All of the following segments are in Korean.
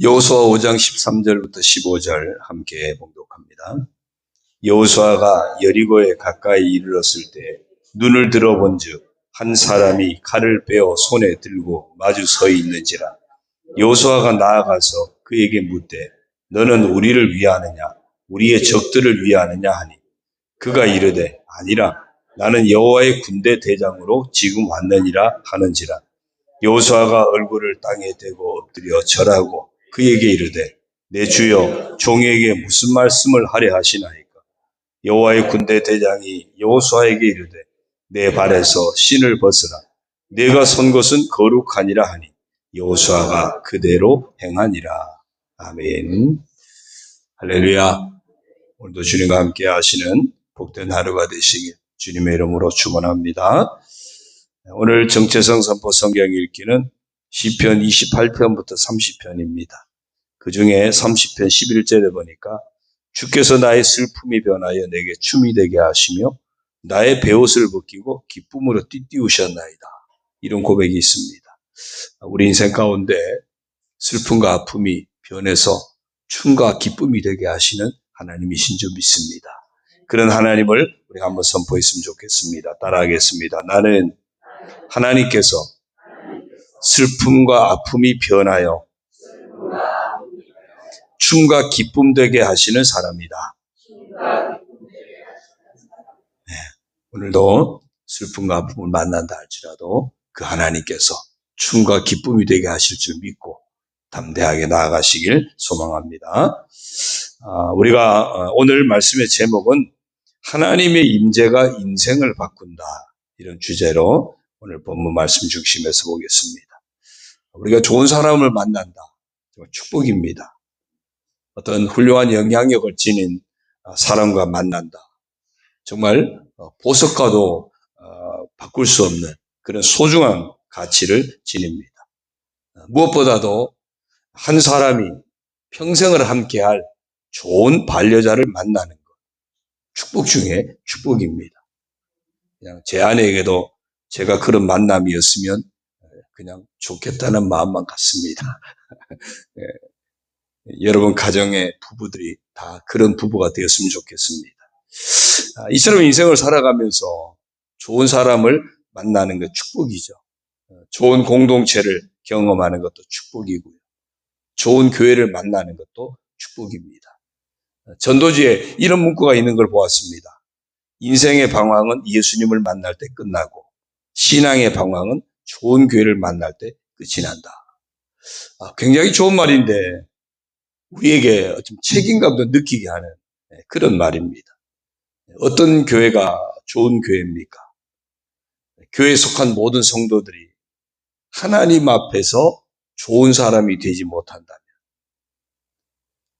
여호수아 5장 13절부터 15절 함께 봉독합니다. 여호수아가 여리고에 가까이 이르렀을 때 눈을 들어본즉 한 사람이 칼을 빼어 손에 들고 마주 서 있는지라. 여호수아가 나아가서 그에게 묻되 너는 우리를 위하느냐? 우리의 적들을 위하느냐 하니? 그가 이르되 아니라 나는 여호와의 군대 대장으로 지금 왔느니라 하는지라. 여호수아가 얼굴을 땅에 대고 엎드려 절하고 그에게 이르되 내 주여 종에게 무슨 말씀을 하려 하시나이까? 여호와의 군대 대장이 여호수아에게 이르되 내 발에서 신을 벗으라. 내가 선 곳은 거룩하니라 하니 여호수아가 그대로 행하니라. 아멘. 할렐루야. 오늘도 주님과 함께 하시는 복된 하루가 되시길 주님의 이름으로 축원합니다. 오늘 정체성 선포 성경 읽기는 시편 28편부터 30편입니다. 그 중에 30편 11절에 보니까 주께서 나의 슬픔이 변하여 내게 춤이 되게 하시며 나의 베옷을 벗기고 기쁨으로 띠띠우셨나이다. 이런 고백이 있습니다. 우리 인생 가운데 슬픔과 아픔이 변해서 춤과 기쁨이 되게 하시는 하나님이신 줄 믿습니다. 그런 하나님을 우리 한번 선포했으면 좋겠습니다. 따라하겠습니다. 나는 하나님께서 슬픔과 아픔이 변하여 춤과 기쁨 되게 하시는 사람이다. 네, 오늘도 슬픔과 아픔을 만난다 할지라도 그 하나님께서 춤과 기쁨이 되게 하실 줄 믿고 담대하게 나아가시길 소망합니다. 아, 우리가 어, 오늘 말씀의 제목은 하나님의 임재가 인생을 바꾼다 이런 주제로 오늘 본문 말씀 중심에서 보겠습니다. 우리가 좋은 사람을 만난다 축복입니다. 어떤 훌륭한 영향력을 지닌 어, 사람과 만난다 정말 어, 보석과도 어, 바꿀 수 없는 그런 소중한 가치를 지닙니다. 무엇보다도 한 사람이 평생을 함께할 좋은 반려자를 만나는 것. 축복 중에 축복입니다. 그냥 제 아내에게도 제가 그런 만남이었으면 그냥 좋겠다는 마음만 같습니다. 예, 여러분 가정의 부부들이 다 그런 부부가 되었으면 좋겠습니다. 아, 이처럼 인생을 살아가면서 좋은 사람을 만나는 것 축복이죠. 어, 좋은 공동체를 경험하는 것도 축복이고요. 좋은 교회를 만나는 것도 축복입니다. 전도지에 이런 문구가 있는 걸 보았습니다. 인생의 방황은 예수님을 만날 때 끝나고 신앙의 방황은 좋은 교회를 만날 때 끝이 난다. 아, 굉장히 좋은 말인데 우리에게 좀 책임감도 느끼게 하는 네, 그런 말입니다. 어떤 교회가 좋은 교회입니까? 교회에 속한 모든 성도들이 하나님 앞에서 좋은 사람이 되지 못한다면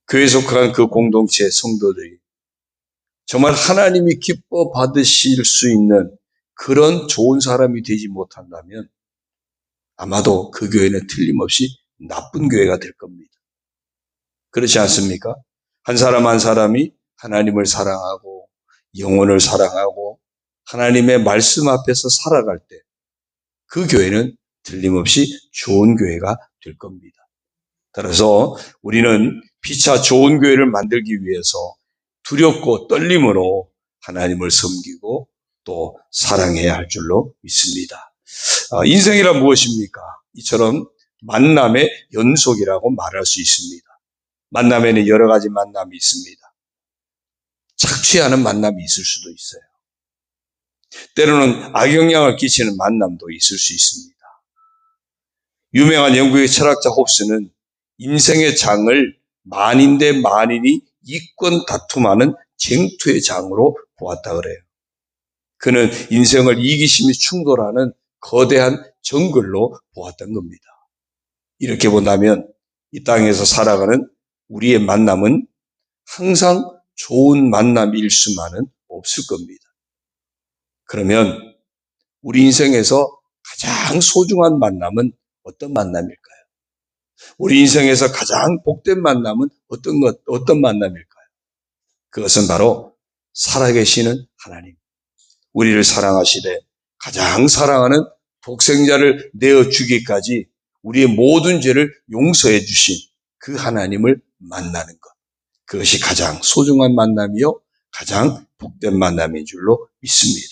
교회에 속한 그 공동체 성도들이 정말 하나님이 기뻐 받으실 수 있는 그런 좋은 사람이 되지 못한다면 아마도 그 교회는 틀림없이 나쁜 교회가 될 겁니다. 그렇지 않습니까? 한 사람 한 사람이 하나님을 사랑하고 영혼을 사랑하고 하나님의 말씀 앞에서 살아갈 때 그 교회는 틀림없이 좋은 교회가 될 겁니다. 따라서 우리는 피차 좋은 교회를 만들기 위해서 두렵고 떨림으로 하나님을 섬기고 또 사랑해야 할 줄로 믿습니다. 아, 인생이란 무엇입니까? 이처럼 만남의 연속이라고 말할 수 있습니다. 만남에는 여러 가지 만남이 있습니다. 착취하는 만남이 있을 수도 있어요. 때로는 악영향을 끼치는 만남도 있을 수 있습니다. 유명한 영국의 철학자 홉스는 인생의 장을 만인 대 만인이 이권 다툼하는 쟁투의 장으로 보았다 그래요. 그는 인생을 이기심이 충돌하는 거대한 정글로 보았던 겁니다. 이렇게 본다면 이 땅에서 살아가는 우리의 만남은 항상 좋은 만남일 수만은 없을 겁니다. 그러면 우리 인생에서 가장 소중한 만남은 어떤 만남일까요? 우리 인생에서 가장 복된 만남은 어떤 것, 어떤 만남일까요? 그것은 바로 살아계시는 하나님. 우리를 사랑하시되 가장 사랑하는 독생자를 내어 주기까지 우리의 모든 죄를 용서해 주신 그 하나님을 만나는 것. 그것이 가장 소중한 만남이요. 가장 복된 만남인 줄로 믿습니다.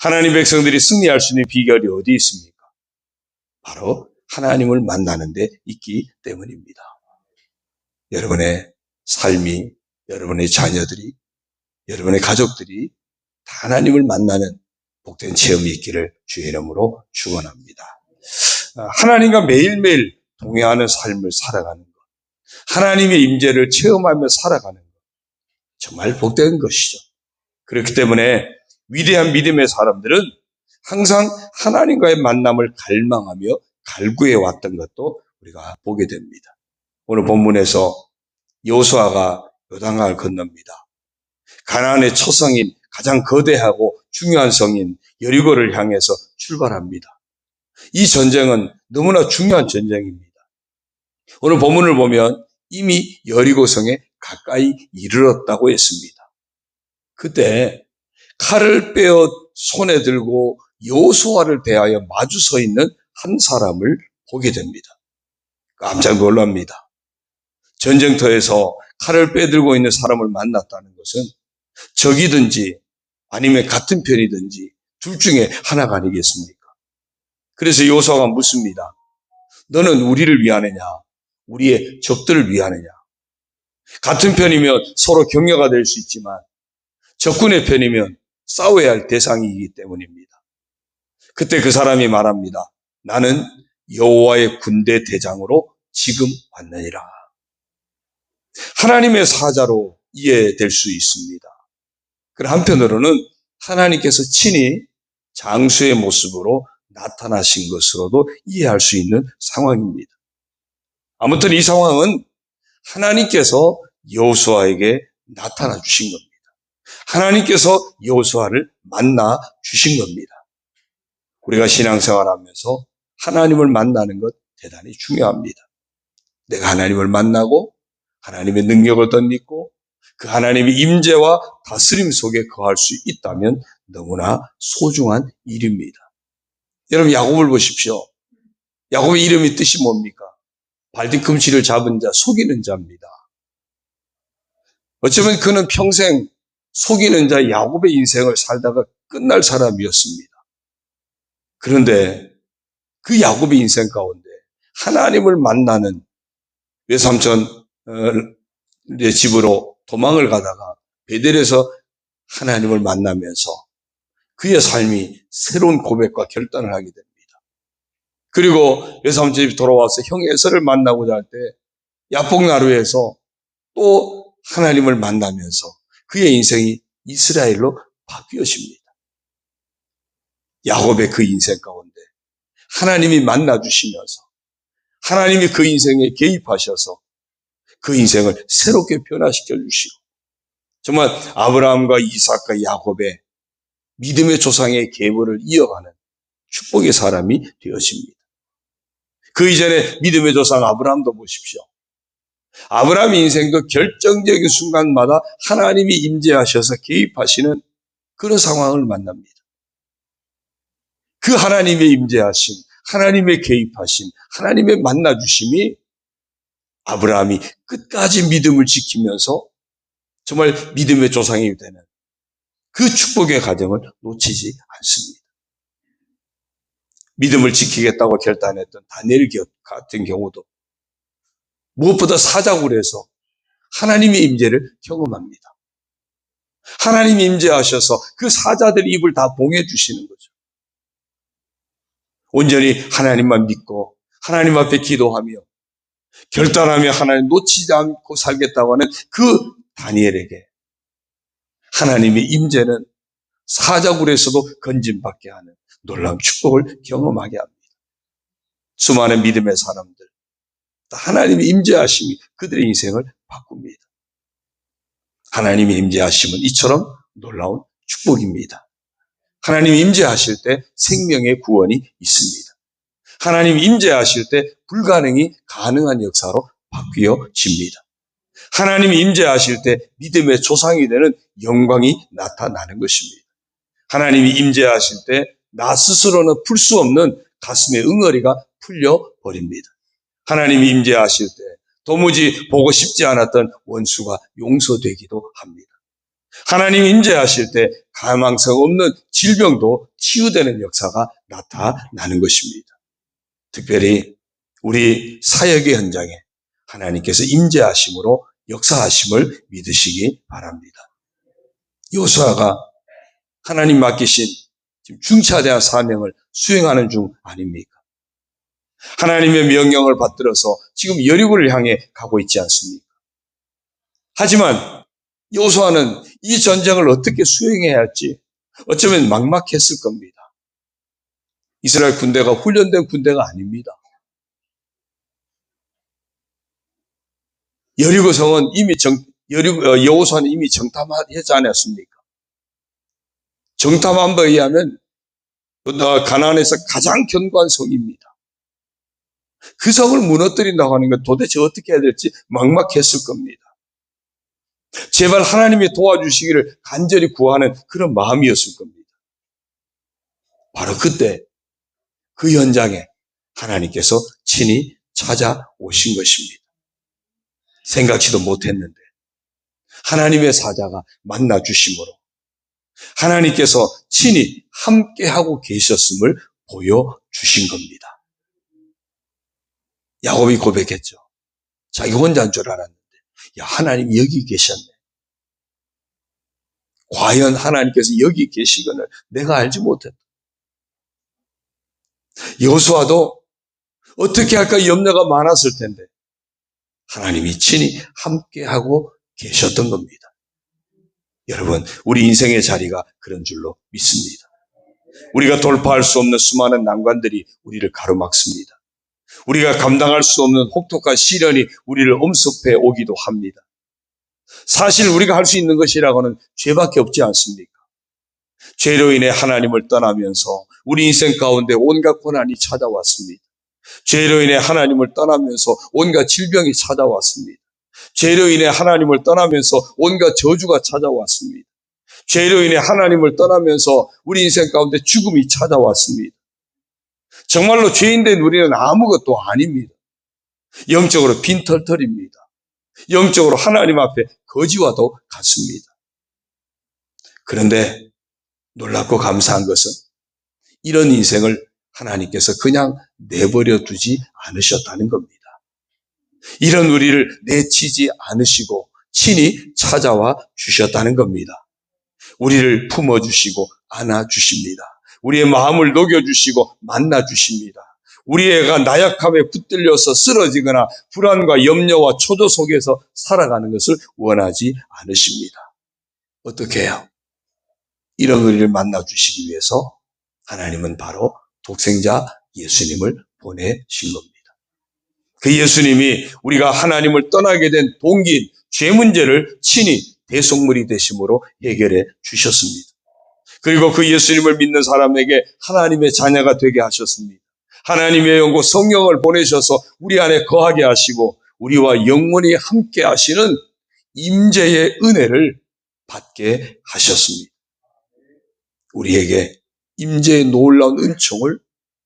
하나님 백성들이 승리할 수 있는 비결이 어디 있습니까? 바로 하나님을 만나는 데 있기 때문입니다. 여러분의 삶이, 여러분의 자녀들이, 여러분의 가족들이 다 하나님을 만나는 복된 체험이 있기를 주의 이름으로 축원합니다. 아, 하나님과 매일매일 동행하는 삶을 살아가는 것, 하나님의 임재를 체험하며 살아가는 것, 정말 복된 것이죠. 그렇기 때문에 위대한 믿음의 사람들은 항상 하나님과의 만남을 갈망하며 갈구해 왔던 것도 우리가 보게 됩니다. 오늘 본문에서 여호수아가 요단강을 건넙니다. 가나안의 첫 성인 가장 거대하고 중요한 성인 여리고를 향해서 출발합니다. 이 전쟁은 너무나 중요한 전쟁입니다. 오늘 본문을 보면 이미 여리고 성에 가까이 이르렀다고 했습니다. 그때 칼을 빼어 손에 들고 여호수아를 대하여 마주 서 있는 한 사람을 보게 됩니다. 깜짝 놀랍니다. 전쟁터에서 칼을 빼들고 있는 사람을 만났다는 것은 적이든지 아니면 같은 편이든지 둘 중에 하나가 아니겠습니까? 그래서 요수아가 묻습니다. 너는 우리를 위하느냐? 우리의 적들을 위하느냐? 같은 편이면 서로 격려가 될 수 있지만 적군의 편이면 싸워야 할 대상이기 때문입니다. 그때 그 사람이 말합니다. 나는 여호와의 군대 대장으로 지금 왔느니라. 하나님의 사자로 이해될 수 있습니다. 그 한편으로는 하나님께서 친히 장수의 모습으로 나타나신 것으로도 이해할 수 있는 상황입니다. 아무튼 이 상황은 하나님께서 여호수아에게 나타나 주신 겁니다. 하나님께서 여호수아를 만나 주신 겁니다. 우리가 신앙생활하면서 하나님을 만나는 것 대단히 중요합니다. 내가 하나님을 만나고 하나님의 능력을 덧입고 그 하나님의 임재와 다스림 속에 거할 수 있다면 너무나 소중한 일입니다. 여러분 야곱을 보십시오. 야곱의 이름이 뜻이 뭡니까? 발뒤꿈치를 잡은 자, 속이는 자입니다. 어쩌면 그는 평생 속이는 자 야곱의 인생을 살다가 끝날 사람이었습니다. 그런데 그 야곱의 인생 가운데 하나님을 만나는 외삼촌의 집으로 도망을 가다가 베델에서 하나님을 만나면서 그의 삶이 새로운 고백과 결단을 하게 됩니다. 그리고 외삼촌 집 돌아와서 형 에서를 만나고자 할 때 야복나루에서 또 하나님을 만나면서 그의 인생이 이스라엘로 바뀌어집니다. 야곱의 그 인생 가운데 하나님이 만나 주시면서 하나님이 그 인생에 개입하셔서 그 인생을 새롭게 변화시켜 주시고 정말 아브라함과 이삭과 야곱의 믿음의 조상의 계보를 이어가는 축복의 사람이 되어집니다. 그 이전에 믿음의 조상 아브라함도 보십시오. 아브라함 인생도 결정적인 순간마다 하나님이 임재하셔서 개입하시는 그런 상황을 만납니다. 그 하나님의 임재하심, 하나님의 개입하심, 하나님의 만나주심이 아브라함이 끝까지 믿음을 지키면서 정말 믿음의 조상이 되는 그 축복의 과정을 놓치지 않습니다. 믿음을 지키겠다고 결단했던 다니엘 같은 경우도 무엇보다 사자굴 에서 하나님의 임재를 경험합니다. 하나님이 임재하셔서 그 사자들 입을 다 봉해 주시는 거죠. 온전히 하나님만 믿고 하나님 앞에 기도하며 결단하며 하나님 놓치지 않고 살겠다고 하는 그 다니엘에게 하나님의 임재는 사자굴에서도 건진받게 하는 놀라운 축복을 경험하게 합니다. 수많은 믿음의 사람들, 하나님의 임재하심이 그들의 인생을 바꿉니다. 하나님의 임재하심은 이처럼 놀라운 축복입니다. 하나님 임재하실 때 생명의 구원이 있습니다. 하나님 임재하실 때 불가능이 가능한 역사로 바뀌어집니다. 하나님 임재하실 때 믿음의 조상이 되는 영광이 나타나는 것입니다. 하나님이 임재하실 때 나 스스로는 풀 수 없는 가슴의 응어리가 풀려 버립니다. 하나님이 임재하실 때 도무지 보고 싶지 않았던 원수가 용서되기도 합니다. 하나님 임재하실 때 가망성 없는 질병도 치유되는 역사가 나타나는 것입니다. 특별히 우리 사역의 현장에 하나님께서 임재하심으로 역사하심을 믿으시기 바랍니다. 요수아가 하나님 맡기신 지금 중차대한 사명을 수행하는 중 아닙니까? 하나님의 명령을 받들어서 지금 여리고를 향해 가고 있지 않습니까? 하지만 요수아는 이 전쟁을 어떻게 수행해야 할지 어쩌면 막막했을 겁니다. 이스라엘 군대가 훈련된 군대가 아닙니다. 여리고 성은 이미 정, 여리고, 어, 여호수아는 이미 정탐하지 않았습니까? 정탐한 바에 의하면 어, 가나안에서 가장 견고한 성입니다. 그 성을 무너뜨린다고 하는 건 도대체 어떻게 해야 될지 막막했을 겁니다. 제발 하나님이 도와주시기를 간절히 구하는 그런 마음이었을 겁니다. 바로 그때 그 현장에 하나님께서 친히 찾아오신 것입니다. 생각지도 못했는데 하나님의 사자가 만나 주심으로 하나님께서 친히 함께하고 계셨음을 보여 주신 겁니다. 야곱이 고백했죠. 자기 혼자인 줄 알았는데, 야, 하나님 여기 계셨네. 과연 하나님께서 여기 계시거늘 내가 알지 못했다. 여수와도 어떻게 할까 염려가 많았을 텐데, 하나님이 친히 함께하고 계셨던 겁니다. 여러분, 우리 인생의 자리가 그런 줄로 믿습니다. 우리가 돌파할 수 없는 수많은 난관들이 우리를 가로막습니다. 우리가 감당할 수 없는 혹독한 시련이 우리를 엄습해 오기도 합니다. 사실 우리가 할 수 있는 것이라고는 죄밖에 없지 않습니까? 죄로 인해 하나님을 떠나면서 우리 인생 가운데 온갖 고난이 찾아왔습니다. 죄로 인해 하나님을 떠나면서 온갖 질병이 찾아왔습니다. 죄로 인해 하나님을 떠나면서 온갖 저주가 찾아왔습니다. 죄로 인해 하나님을 떠나면서 우리 인생 가운데 죽음이 찾아왔습니다. 정말로 죄인된 우리는 아무것도 아닙니다. 영적으로 빈털털입니다. 영적으로 하나님 앞에 거지와도 같습니다. 그런데 놀랍고 감사한 것은 이런 인생을 하나님께서 그냥 내버려 두지 않으셨다는 겁니다. 이런 우리를 내치지 않으시고 친히 찾아와 주셨다는 겁니다. 우리를 품어주시고 안아주십니다. 우리의 마음을 녹여주시고 만나주십니다. 우리 애가 나약함에 붙들려서 쓰러지거나 불안과 염려와 초조 속에서 살아가는 것을 원하지 않으십니다. 어떻게 해요? 이런 우리를 만나 주시기 위해서 하나님은 바로 독생자 예수님을 보내신 겁니다. 그 예수님이 우리가 하나님을 떠나게 된 동기인 죄 문제를 친히 대속물이 되심으로 해결해 주셨습니다. 그리고 그 예수님을 믿는 사람에게 하나님의 자녀가 되게 하셨습니다. 하나님의 영고 성령을 보내셔서 우리 안에 거하게 하시고 우리와 영원히 함께 하시는 임재의 은혜를 받게 하셨습니다. 우리에게 임재의 놀라운 은총을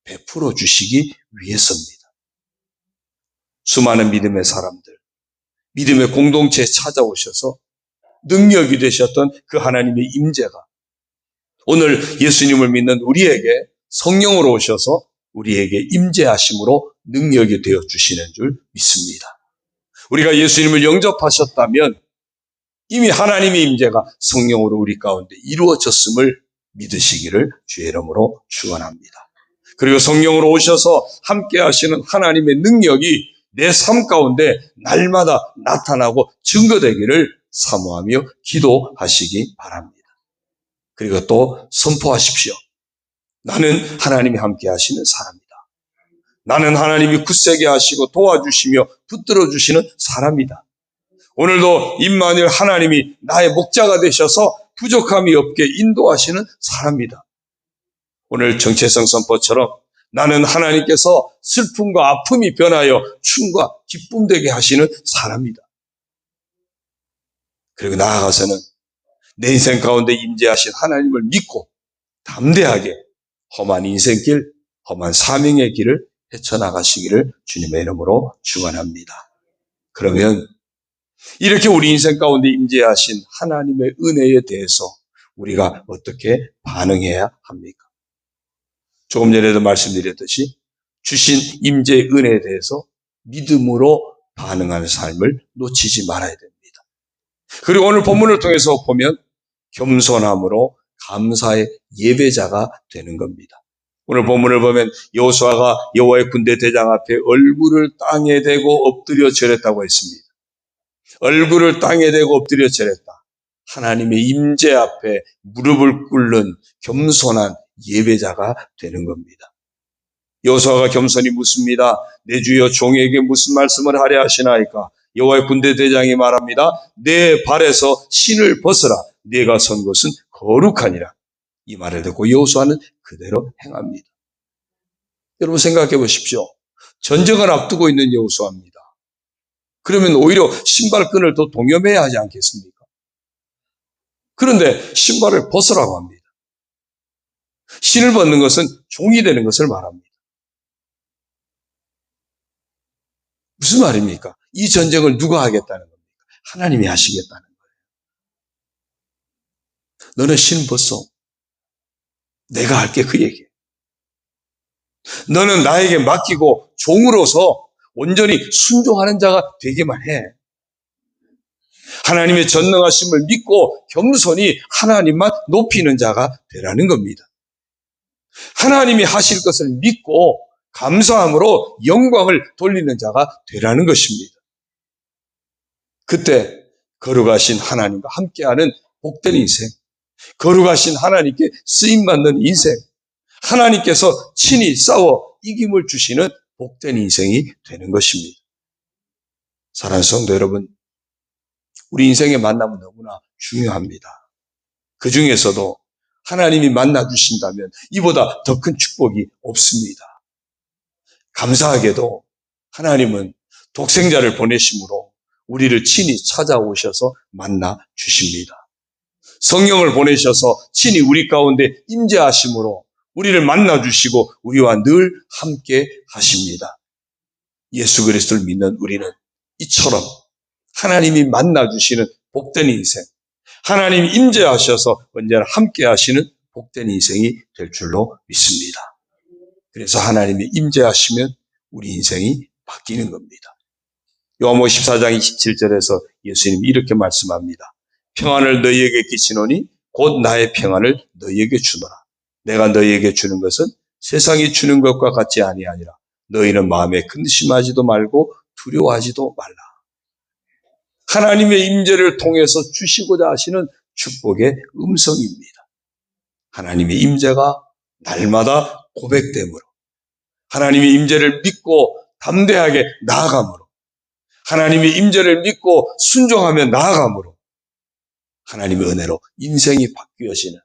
베풀어 주시기 위해서입니다. 수많은 믿음의 사람들, 믿음의 공동체에 찾아오셔서 능력이 되셨던 그 하나님의 임재가 오늘 예수님을 믿는 우리에게 성령으로 오셔서 우리에게 임재하심으로 능력이 되어 주시는 줄 믿습니다. 우리가 예수님을 영접하셨다면 이미 하나님의 임재가 성령으로 우리 가운데 이루어졌음을 믿으시기를 주의 이름으로 축원합니다. 그리고 성령으로 오셔서 함께 하시는 하나님의 능력이 내 삶 가운데 날마다 나타나고 증거되기를 사모하며 기도하시기 바랍니다. 그리고 또 선포하십시오. 나는 하나님이 함께 하시는 사람이다. 나는 하나님이 굳세게 하시고 도와주시며 붙들어 주시는 사람이다. 오늘도 임마누엘 하나님이 나의 목자가 되셔서 부족함이 없게 인도하시는 사람이다. 오늘 정체성 선포처럼 나는 하나님께서 슬픔과 아픔이 변하여 춤과 기쁨 되게 하시는 사람이다. 그리고 나아가서는 내 인생 가운데 임재하신 하나님을 믿고 담대하게 험한 인생길, 험한 사명의 길을 헤쳐나가시기를 주님의 이름으로 축원합니다. 그러면 이렇게 우리 인생 가운데 임재하신 하나님의 은혜에 대해서 우리가 어떻게 반응해야 합니까? 조금 전에도 말씀드렸듯이 주신 임재의 은혜에 대해서 믿음으로 반응하는 삶을 놓치지 말아야 됩니다. 그리고 오늘 본문을 통해서 보면 겸손함으로 감사의 예배자가 되는 겁니다. 오늘 본문을 보면 여호수아가 여호와의 군대 대장 앞에 얼굴을 땅에 대고 엎드려 절했다고 했습니다. 얼굴을 땅에 대고 엎드려 절했다. 하나님의 임재 앞에 무릎을 꿇는 겸손한 예배자가 되는 겁니다. 여호수아가 겸손히 묻습니다. 내 주여 종에게 무슨 말씀을 하려 하시나이까? 여호와의 군대 대장이 말합니다. 내 발에서 신을 벗어라. 네가 선 것은 거룩하니라. 이 말을 듣고 여호수아는 그대로 행합니다. 여러분 생각해 보십시오. 전쟁을 앞두고 있는 여호수아입니다. 그러면 오히려 신발끈을 더 동여매야 하지 않겠습니까? 그런데 신발을 벗으라고 합니다. 신을 벗는 것은 종이 되는 것을 말합니다. 무슨 말입니까? 이 전쟁을 누가 하겠다는 겁니까? 하나님이 하시겠다는 거예요. 너는 신 벗어. 내가 할게 그 얘기. 너는 나에게 맡기고 종으로서 온전히 순종하는 자가 되기만 해. 하나님의 전능하심을 믿고 겸손히 하나님만 높이는 자가 되라는 겁니다. 하나님이 하실 것을 믿고 감사함으로 영광을 돌리는 자가 되라는 것입니다. 그때 거룩하신 하나님과 함께하는 복된 인생, 거룩하신 하나님께 쓰임받는 인생, 하나님께서 친히 싸워 이김을 주시는 복된 인생이 되는 것입니다. 사랑하는 성도 여러분, 우리 인생의 만남은 너무나 중요합니다. 그 중에서도 하나님이 만나주신다면 이보다 더 큰 축복이 없습니다. 감사하게도 하나님은 독생자를 보내심으로 우리를 친히 찾아오셔서 만나 주십니다. 성령을 보내셔서 친히 우리 가운데 임재하심으로 우리를 만나 주시고 우리와 늘 함께 하십니다. 예수 그리스도를 믿는 우리는 이처럼 하나님이 만나 주시는 복된 인생, 하나님 임재하셔서 언제나 함께 하시는 복된 인생이 될 줄로 믿습니다. 그래서 하나님이 임재하시면 우리 인생이 바뀌는 겁니다. 요한복 14장 27절에서 예수님이 이렇게 말씀합니다. 평안을 너희에게 끼치노니 곧 나의 평안을 너희에게 주노라. 내가 너희에게 주는 것은 세상이 주는 것과 같지 아니하니라. 너희는 마음에 근심하지도 말고 두려워하지도 말라. 하나님의 임재를 통해서 주시고자 하시는 축복의 음성입니다. 하나님의 임재가 날마다 고백됨으로 하나님의 임재를 믿고 담대하게 나아감으로 하나님의 임재를 믿고 순종하며 나아감으로 하나님의 은혜로 인생이 바뀌어지는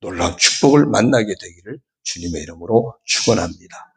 놀라운 축복을 만나게 되기를 주님의 이름으로 축원합니다.